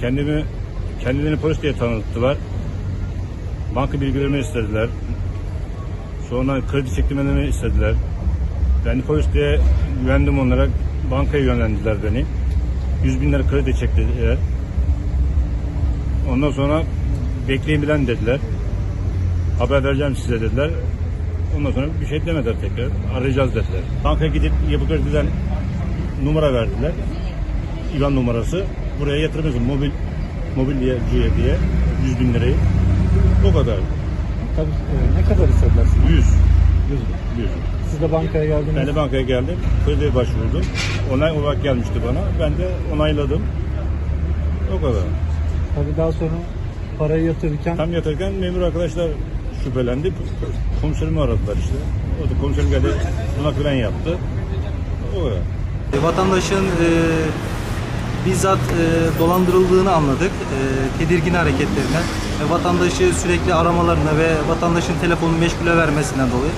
Kendimi kendilerini polis diye tanıttılar. Banka bilgilerimi istediler. Sonra kredi çektirmemi istediler. Ben polis diye güvendim onlara. Bankaya yönlendiler beni. 100 bin lira kredi çektiler. Ondan sonra bekleyin bilen dediler. Haber vereceğim size dediler. Ondan sonra bir şey demediler tekrar. Arayacağız dediler. Bankaya gidip yapı krediden numara verdiler. İvan numarası. Buraya yatırıyorsun mobil mobilyacıya diye 100 bin lirayı. O kadar. Tabii e, ne kadar istediler sizden? 100. 100 bin. 100. Siz de bankaya geldiniz. Ben de bankaya geldim. Krediye başvurdum. Onay olarak gelmişti bana. Ben de onayladım. O kadar. Tabii daha sonra parayı yatırırken Tam yatırırken memur arkadaşlar şüphelendi. Komiserimi aradılar işte. O da komiserim geldi. Buna güven yaptı. O kadar. E, Vatandaşın e, bizzat e, dolandırıldığını anladık. E, tedirgin hareketlerinden ve vatandaşı sürekli aramalarına ve vatandaşın telefonunu meşgule vermesinden dolayı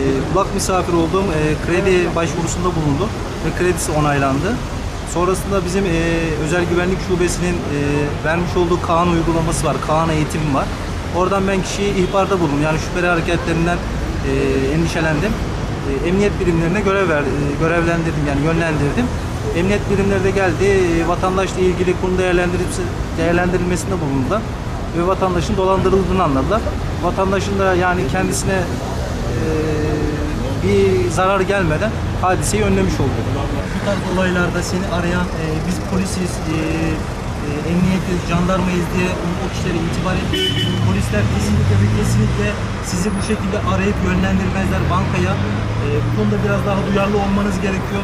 e, kulak misafir olduğum e, kredi başvurusunda bulundu ve kredisi onaylandı. Sonrasında bizim e, özel güvenlik şubesinin e, vermiş olduğu Kaan uygulaması var, Kaan eğitimi var. Oradan ben kişiyi ihbarda bulundum. Yani şüpheli hareketlerinden e, endişelendim. E, emniyet birimlerine görev ver, e, görevlendirdim yani yönlendirdim. Emniyet birimleri de geldi. E, vatandaşla ilgili konu değerlendirilmesi, değerlendirilmesinde bulundular. Ve vatandaşın dolandırıldığını anladılar. Vatandaşın da yani kendisine e, bir zarar gelmeden hadiseyi önlemiş oldu. Bu tarz olaylarda seni arayan e, biz polisiz, e, e, emniyetiz, jandarmayız diye o, kişilere itibar etmeyin. Polisler kesinlikle ve kesinlikle sizi bu şekilde arayıp yönlendirmezler bankaya. E, bu konuda biraz daha duyarlı olmanız gerekiyor.